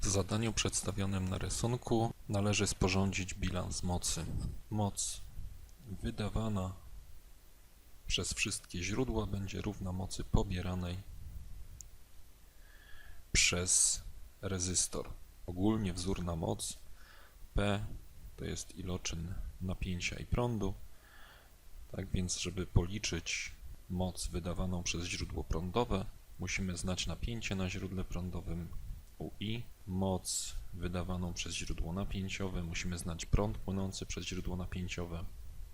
W zadaniu przedstawionym na rysunku należy sporządzić bilans mocy. Moc wydawana przez wszystkie źródła będzie równa mocy pobieranej przez rezystor. Ogólnie wzór na moc P to jest iloczyn napięcia i prądu. Tak więc, żeby policzyć moc wydawaną przez źródło prądowe, musimy znać napięcie na źródle prądowym UI, moc wydawaną przez źródło napięciowe, musimy znać prąd płynący przez źródło napięciowe.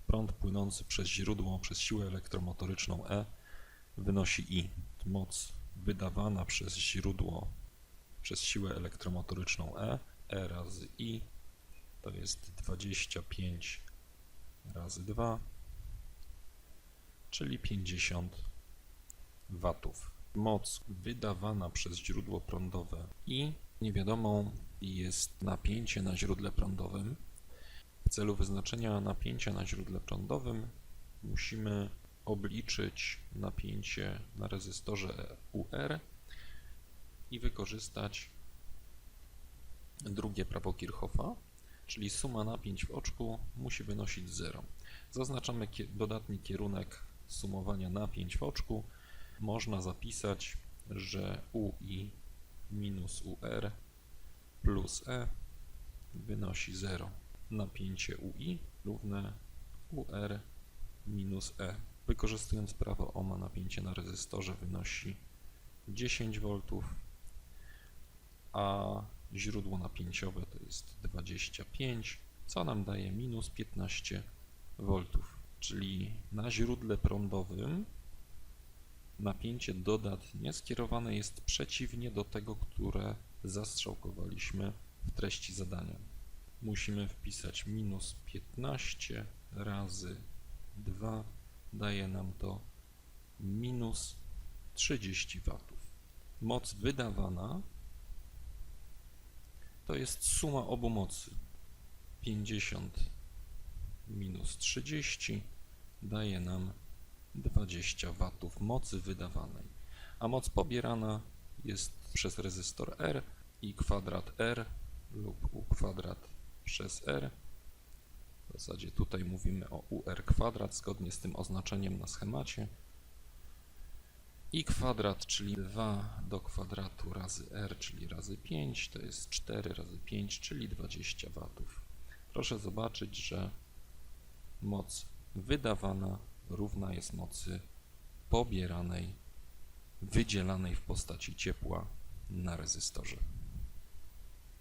Prąd płynący przez źródło przez siłę elektromotoryczną E wynosi I. Moc wydawana przez źródło przez siłę elektromotoryczną E, E razy I to jest 25 razy 2, czyli 50 watów. Moc wydawana przez źródło prądowe i niewiadomą jest napięcie na źródle prądowym. W celu wyznaczenia napięcia na źródle prądowym musimy obliczyć napięcie na rezystorze UR i wykorzystać drugie prawo Kirchhoffa, czyli suma napięć w oczku musi wynosić 0. Zaznaczamy dodatni kierunek sumowania napięć w oczku. Można zapisać, że UI minus UR plus E wynosi 0. Napięcie UI równe UR minus E. Wykorzystując prawo Ohma napięcie na rezystorze wynosi 10 V, a źródło napięciowe to jest 25, co nam daje minus 15 V. Czyli na źródle prądowym napięcie dodatnie skierowane jest przeciwnie do tego, które zastrzałkowaliśmy w treści zadania. Musimy wpisać minus 15 razy 2 daje nam to minus 30 W. Moc wydawana to jest suma obu mocy. 50 minus 30 daje nam 20 watów mocy wydawanej, a moc pobierana jest przez rezystor R i kwadrat R lub U kwadrat przez R. W zasadzie tutaj mówimy o UR kwadrat zgodnie z tym oznaczeniem na schemacie. I kwadrat, czyli 2 do kwadratu razy R, czyli razy 5, to jest 4 razy 5, czyli 20 watów. Proszę zobaczyć, że moc wydawana równa jest mocy pobieranej, wydzielanej w postaci ciepła na rezystorze.